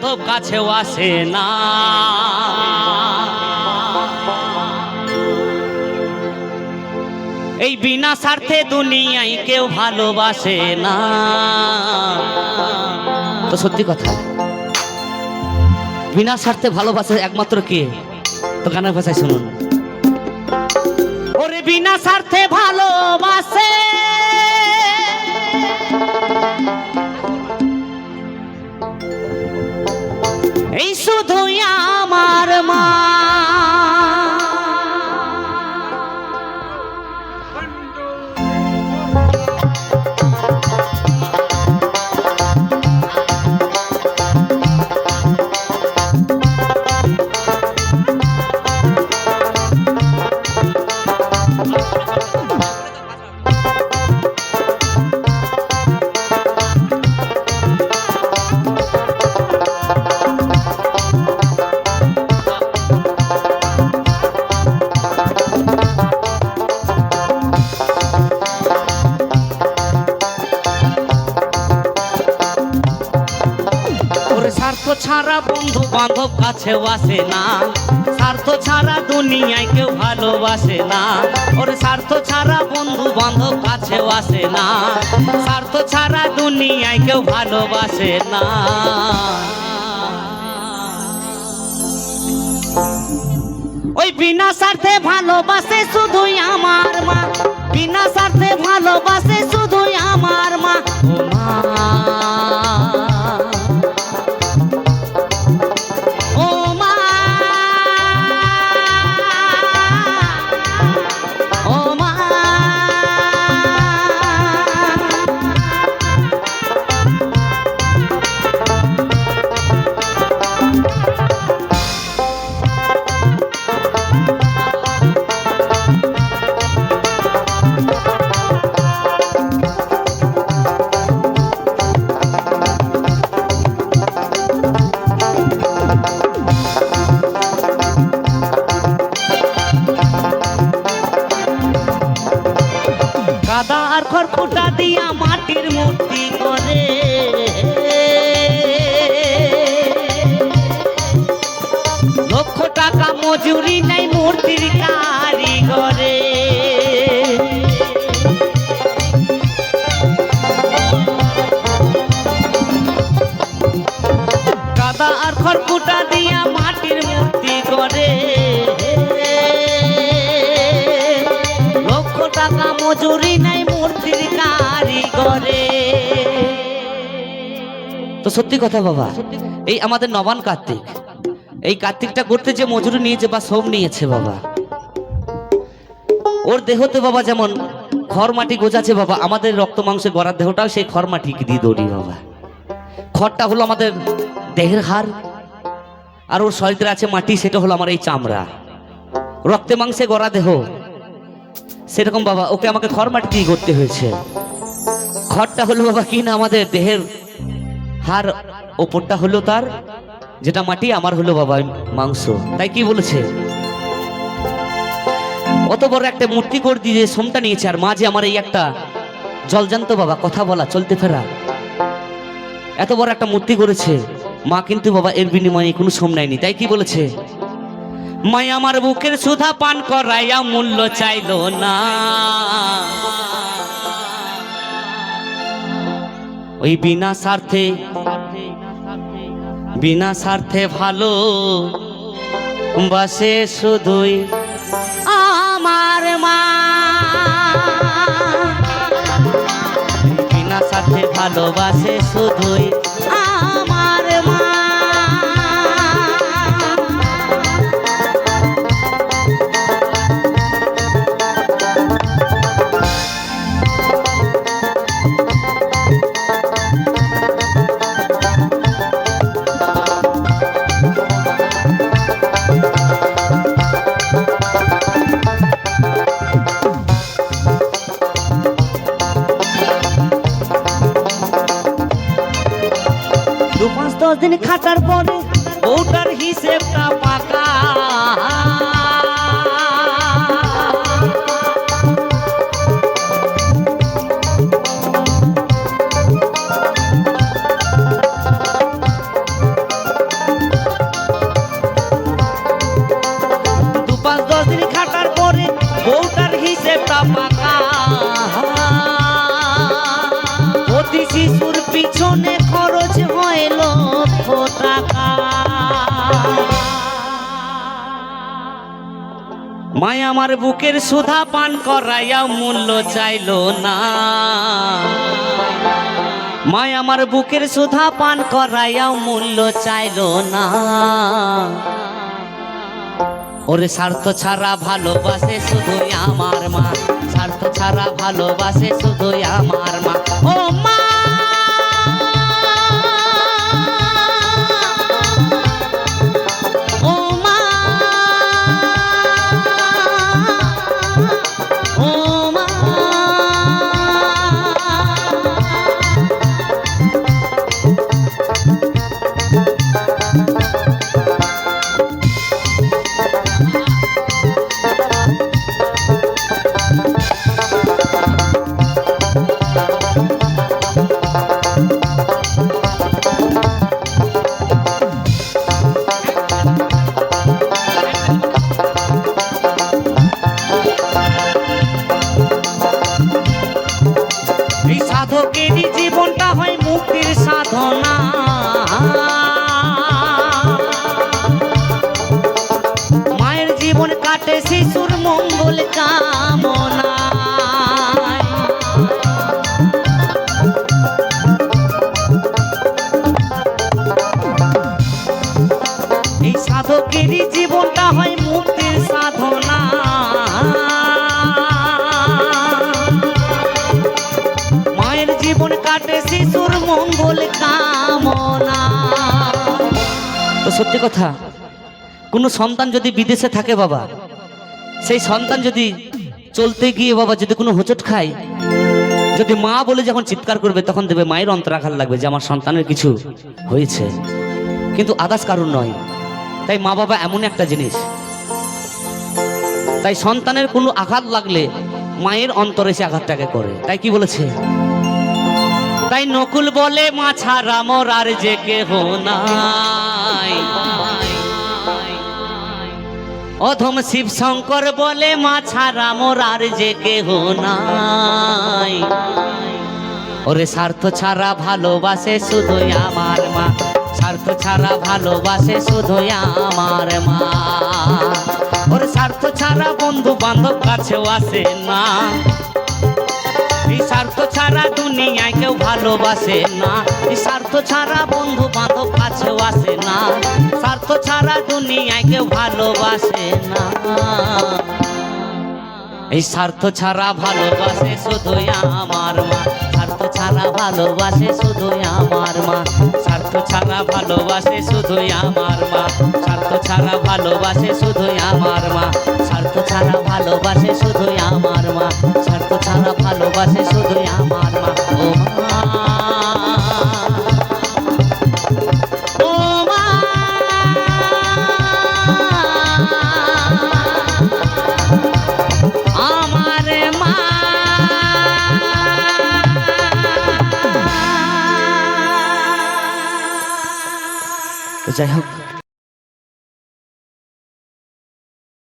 বান্ধব কাছেও আসে না। এই বিনা স্বার্থে দুনিয়ায় কেউ ভালোবাসে না। তো সত্যি কথা, বিনা স্বার্থে ভালোবাসে একমাত্র কে? তো গানের ভাষায় শুনুন। ওরে বিনা স্বার্থে ভালোবাসে এই ছাড়া বন্ধু বান্ধব কাছেও আসে না। স্বার্থ ছাড়া দুনিয়ায় কেউ ভালোবাসে না। ওরে স্বার্থ ছাড়া বন্ধু বান্ধব কাছেও আসে না। স্বার্থ ছাড়া দুনিয়ায় কেউ ভালোবাসে না। ওই বিনা স্বার্থে ভালোবাসে শুধুই আমার মা। বিনা স্বার্থে ভালোবাসে মজুরি নাই মূর্তির কারিগরে। কাদা আর খড়কুটা দিয়া মাটির মূর্তি করে লক্ষ টাকা মজুরি নাই মূর্তির কারিগরে। তো সত্যি কথা বাবা এই আমাদের নবান কার্তিক। এই কার্তিকটা করতে যে মজুরি নিয়েছে বা শ্রম নিয়েছে বাবা। ওর দেহতে বাবা যেমন খড় মাটি গোজাছে বাবা, আমাদের রক্ত মাংসে গড়ার দেহটাও সেই খড় দিয়ে দৌড়ি বাবা। খড়টা হলো আমাদের দেহের হাড়, আর ওর শরীরে আছে মাটি, সেটা হলো আমার এই চামড়া। রক্তে মাংসে গড়া দেহ। সেরকম বাবা, ওকে আমাকে খড় মাটি দিয়ে করতে হয়েছে। খড়টা হলো বাবা কি না, আমাদের দেহের হাড় ওপরটা হলো তার যেটা মাটি, আমার হলো বাবা মাংস। তাই কি বলেছে? অত বড় একটা মূর্তি করে দিয়ে সোমটা নিয়েছে, আর মাঝে আমার এই একটা জলজান্ত বাবা, কথা বলা, চলতে ফেরা। এত বড় একটা মূর্তি করেছে, মা কিন্তু বাবা এর বিনিময়ে কোনো সোম নেয়নি। তাই কি বলেছে? মাই আমার বুকের সুধা পান করাইয়া মূল্য চাইলো না। ওই বিনা স্বার্থে বিনা স্বার্থে ভালো বাসে শুধুই আমার মা। বিনা স্বার্থে ভালোবাসে শুধুই দশ দিন খাটার পরে বউটার হিসেবটা পাকা। মায় আমার বুকের সুধা পান করাইয়া মূল্য চাইলো না। মায় আমার বুকের সুধা পান করাইয়াও মূল্য চাইলো না। ওরে স্বার্থ ছাড়া ভালোবাসে শুধুই আমার মা। স্বার্থ ছাড়া ভালোবাসে শুধুই আমার মা। ও মা! তো সত্যি কথা, কোনো সন্তান যদি বিদেশে থাকে বাবা, সেই সন্তান যদি চলতে গিয়ে বাবা যদি কোনো হোঁচট খায়, যদি মা বলে যখন চিৎকার করবে, তখন দেবে, মায়ের অন্তরাঘাত লাগবে যে আমার সন্তানের কিছু হয়েছে। কিন্তু আদার্স কারণ নয়। তাই মা বাবা এমন একটা জিনিস। তাই সন্তানের কোনো আঘাত লাগলে মায়ের অন্তরে সে আঘাতটাকে করে। তাই কি বলেছে? তাই নকুল বলে মা ছাড়া আর যে কেহ নাই। অধম শিব শঙ্কর বলে মা ছাড়া আর যে কেহ নাই। ওরে স্বার্থ ছাড়া ভালোবাসে শুধুই আমার মা। স্বার্থ ছাড়া ভালোবাসে শুধুই আমার মা। ওরে স্বার্থ ছাড়া বন্ধু বান্ধব কাছেও আসে না। স্বার্থ ছাড়া দুনিয়ায় কেউ ভালোবাসে না। স্বার্থ ছাড়া বন্ধু বান্ধব কাছেও আসে না। স্বার্থ ছাড়া দুনিয়ায় কেউ ভালোবাসে না। এই স্বার্থ ছাড়া ভালোবাসে শুধুই আমার মা। স্বার্থ ছাড়া ভালোবাসে শুধুই আমার মা। স্বার্থ ছাড়া ভালোবাসে শুধুই আমার মা। ছাড়া ভালোবাসে শুধুই আমার মা। স্বার্থ ছাড়া ভালোবাসে শুধুই আমার মা। স্বার্থ ছাড়া ভালোবাসে শুধুই আমার মা। ও মা। যাই হোক।